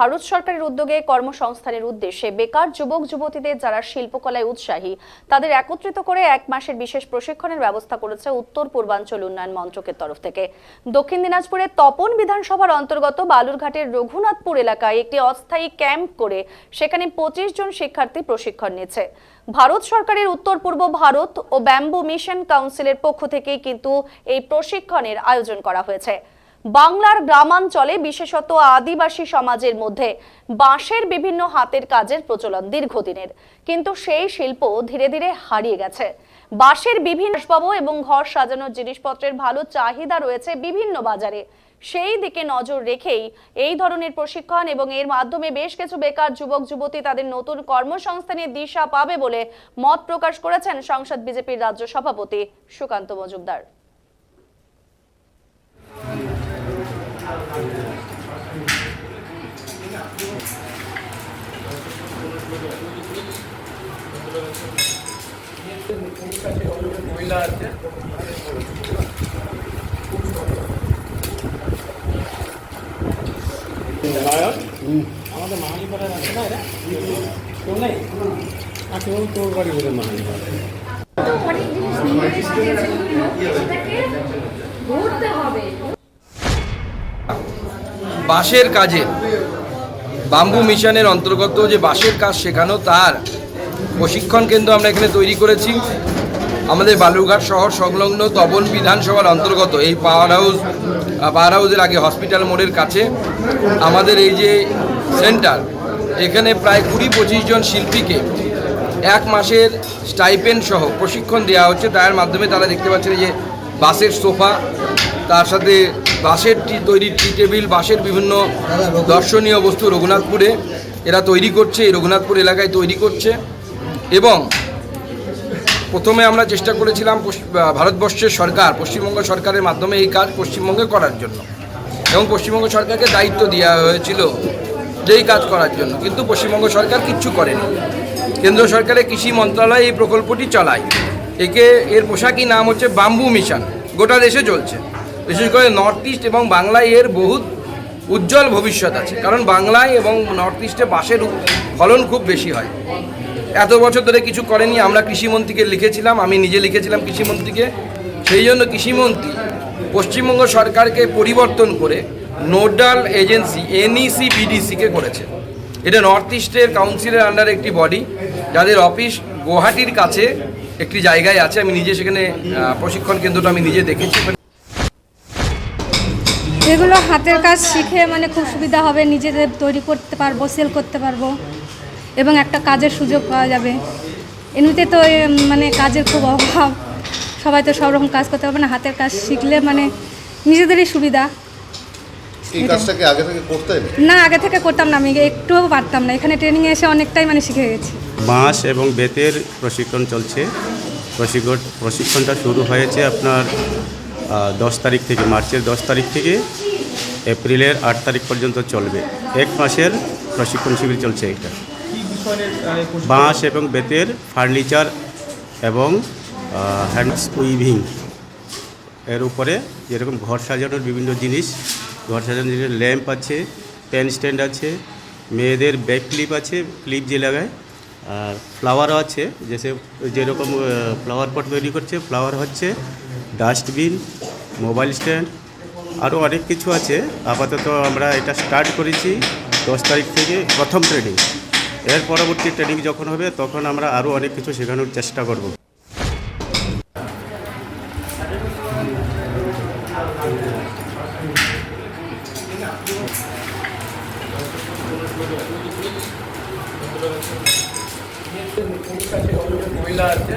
ভারত সরকারের উদ্যোগে কর্মসংস্থানের উদ্দেশ্যে বেকার যুবক, যুবতীদের যারা শিল্পকলায় উৎসাহী, তাদের একত্রিত করে এক মাসের বিশেষ প্রশিক্ষণের ব্যবস্থা করেছে উত্তর পূর্বাঞ্চল উন্নয়ন মন্ত্রকের তরফ থেকে। দক্ষিণ দিনাজপুরের তপন বিধানসভার অন্তর্গত বালুরঘাটের রঘুনাথপুর এলাকায় একটি অস্থায়ী ক্যাম্প করে সেখানে পঁচিশ জন শিক্ষার্থী প্রশিক্ষণ নিচ্ছে। ভারত সরকারের উত্তর পূর্ব ভারত ও ব্যাম্বু মিশন কাউন্সিলের পক্ষ থেকেই কিন্তু এই প্রশিক্ষণের আয়োজন করা হয়েছে। বাংলার গ্রামাঞ্চলে বিশেষত আদিবাসী সমাজের মধ্যে বাঁশের বিভিন্ন হাতের কাজের প্রচলন দীর্ঘদিনের। কিন্তু সেই শিল্প ধীরে ধীরে হারিয়ে গেছে। বাঁশের বিভিন্ন এবং ঘর সাজানোর জিনিসপত্রের ভালো চাহিদা রয়েছে বিভিন্ন বাজারে। সেই দিকে নজর রেখেই এই ধরনের প্রশিক্ষণ এবং এর মাধ্যমে বেশ কিছু বেকার যুবক, যুবতী তাদের নতুন কর্মসংস্থানের দিশা পাবে বলে মত প্রকাশ করেছেন সংসদ বিজেপির রাজ্য সভাপতি সুকান্ত মজুমদার। মহিলা আছে আমাদের মাহালি পাড়ার আছে। না কেউ নেই আর কেউ তোর বাড়ি বলে মাহালি অনেক জিনিস নিয়ে সেটাকে ধরতে হবে বাঁশের কাজে। বাম্বু মিশনের অন্তর্গত যে বাঁশের কাজ শেখানো, তার প্রশিক্ষণ কেন্দ্র আমরা এখানে তৈরি করেছি। আমাদের বালুরঘাট শহর সংলগ্ন তবন বিধানসভার অন্তর্গত, এই পাওয়ার হাউস পাওয়ার হাউসের আগে হসপিটাল মোড়ের কাছে। আমাদের এই যে সেন্টার এখানে প্রায় কুড়ি পঁচিশ জন শিল্পীকে এক মাসের স্টাইপেন্ড সহ প্রশিক্ষণ দেওয়া হচ্ছে। তার মাধ্যমে তারা দেখতে পাচ্ছেন যে বাসের সোফা, তার সাথে বাঁশের তৈরি টি টেবিল, বাঁশের বিভিন্ন দর্শনীয় বস্তু রঘুনাথপুরে এরা তৈরি করছে, এই রঘুনাথপুর এলাকায় তৈরি করছে। এবং প্রথমে আমরা চেষ্টা করেছিলাম ভারতবর্ষের সরকার, পশ্চিমবঙ্গ সরকারের মাধ্যমে এই কাজ পশ্চিমবঙ্গে করার জন্য। এবং পশ্চিমবঙ্গ সরকারকে দায়িত্ব দেওয়া হয়েছিল যেই কাজ করার জন্য। কিন্তু পশ্চিমবঙ্গ সরকার কিচ্ছু করেনি। কেন্দ্র সরকারের কৃষি মন্ত্রণালয় এই প্রকল্পটি চালায়। একে এর পোশাকি নাম হচ্ছে বাম্বু মিশন। গোটা দেশে চলছে। বিশেষ করে নর্থ ইস্ট এবং বাংলায় এর বহুত উজ্জ্বল ভবিষ্যৎ আছে। কারণ বাংলায় এবং নর্থ ইস্টে বাঁশের ফলন খুব বেশি হয়। এত বছর ধরে কিছু করেনি, আমরা কৃষিমন্ত্রীকে লিখেছিলাম, আমি নিজে লিখেছিলাম কৃষিমন্ত্রীকে। সেই জন্য কৃষিমন্ত্রী পশ্চিমবঙ্গ সরকারকে পরিবর্তন করে নোডাল এজেন্সি এনইসি বিডিসিকে করেছে। এটা নর্থ ইস্টের কাউন্সিলের আন্ডারে একটি বডি যাদের অফিস গুয়াহাটির কাছে একটি জায়গায় আছে। আমি নিজে সেখানে প্রশিক্ষণ কেন্দ্রটা আমি নিজে দেখেছি। এগুলো হাতের কাজ শিখে মানে খুব সুবিধা হবে নিজেদের তৈরি করতে পারব সেল করতে পারব এবং একটা কাজের সুযোগ পাওয়া যাবে। এমনিতে তো মানে কাজের খুব অভাব সবাই তো সব রকম কাজ করতে পারবে না হাতের কাজ শিখলে মানে নিজেদেরই সুবিধা। এই কাজটাকে আগে থেকে করতেন না আগে থেকে করতাম না আমি একটুও পারতাম না এখানে ট্রেনিংয়ে এসে অনেকটাই মানে শিখে গেছি। বাঁশ এবং বেতের প্রশিক্ষণ চলছে। প্রশিক্ষণ প্রশিক্ষণটা শুরু হয়েছে আপনার দশ তারিখ থেকে, মার্চের দশ তারিখ থেকে এপ্রিলের আট তারিখ পর্যন্ত চলবে। এক মাসের প্রশিক্ষণ শিবির চলছে এটা। বাঁশ এবং বেতের ফার্নিচার এবং হ্যান্ডস উইভিং এর উপরে যেরকম ঘর সাজানোর বিভিন্ন জিনিস, ঘর সাজানোর জিনিস, ল্যাম্প আছে, পেন স্ট্যান্ড আছে, মেয়েদের ব্যাক ক্লিপ আছে, ক্লিপ যে লাগায়, আর ফ্লাওয়ারও আছে যেসে যেরকম ফ্লাওয়ার পট তৈরি করছে, ফ্লাওয়ার হচ্ছে ডাস্টবিন মোবাইল স্ট্যান্ড আরও অনেক কিছু আছে। আপাতত আমরা এটা স্টার্ট করেছি দশ তারিখ থেকে প্রথম ট্রেনিং এর পরবর্তী ট্রেনিং যখন হবে, তখন আমরা আরও অনেক কিছু শেখানোর চেষ্টা করব। মহিলা আছে